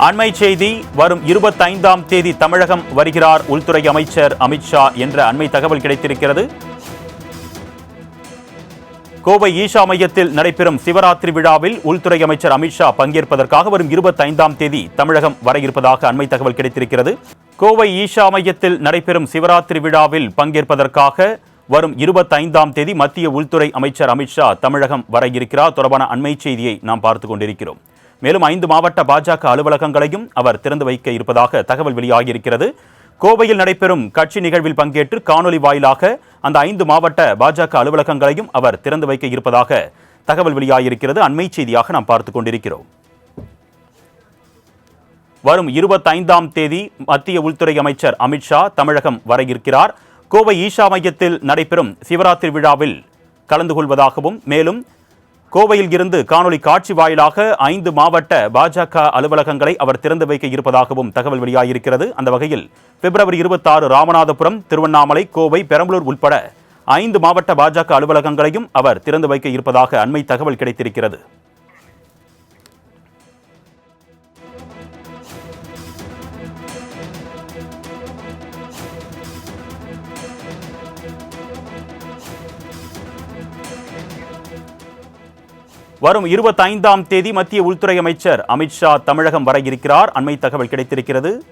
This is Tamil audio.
அண்மை செய்தி வரும் இருபத்தைந்தாம் தேதி தமிழகம் வருகிறார் உள்துறை அமைச்சர் அமித்ஷா என்ற அண்மை தகவல் கிடைத்திருக்கிறது. கோவை ஈஷா மையத்தில் நடைபெறும் சிவராத்திரி விழாவில் உள்துறை அமைச்சர் அமித்ஷா பங்கேற்பதற்காக வரும் இருபத்தைந்தாம் தேதி தமிழகம் வர இருப்பதாக அண்மை தகவல் கிடைத்திருக்கிறது. கோவை ஈஷா மையத்தில் நடைபெறும் சிவராத்திரி விழாவில் பங்கேற்பதற்காக வரும் இருபத்தைந்தாம் தேதி மத்திய உள்துறை அமைச்சர் அமித்ஷா தமிழகம் வர இருக்கிறார். தொடர்பான அண்மை செய்தியை நாம் பார்த்துக் கொண்டிருக்கிறோம். மேலும் ஐந்து மாவட்ட பாஜக அலுவலகங்களையும் அவர் திறந்து வைக்க இருப்பதாக தகவல் வெளியாகியிருக்கிறது. கோவையில் நடைபெறும் கட்சி நிகழ்வில் பங்கேற்று காணொலி வாயிலாக அந்த ஐந்து மாவட்ட பாஜக அலுவலகங்களையும் அவர் திறந்து வைக்க இருப்பதாக தகவல் வெளியாகியிருக்கிறது. அண்மை செய்தியாக நாம் பார்த்துக் கொண்டிருக்கிறோம். வரும் இருபத்தைந்தாம் தேதி மத்திய உள்துறை அமைச்சர் அமித்ஷா தமிழகம் வர இருக்கிறார் கோவை ஈஷா மையத்தில் நடைபெறும் சிவராத்திரி விழாவில் கலந்து கொள்வதாகவும் மேலும் கோவையில் இருந்து காணொலி காட்சி வாயிலாக ஐந்து மாவட்ட பாஜக அலுவலகங்களை அவர் திறந்து வைக்க இருப்பதாகவும் தகவல் வெளியாகியிருக்கிறது. அந்த வகையில் பிப்ரவரி இருபத்தாறு ராமநாதபுரம் திருவண்ணாமலை கோவை பெரம்பலூர் உட்பட ஐந்து மாவட்ட பாஜக அலுவலகங்களையும் அவர் திறந்து வைக்க இருப்பதாக அண்மை தகவல் கிடைத்திருக்கிறது. வரும் இருபத்தைந்தாம் தேதி மத்திய உள்துறை அமைச்சர் அமித்ஷா தமிழகம் வர இருக்கிறார். அண்மை தகவல் கிடைத்திருக்கிறது.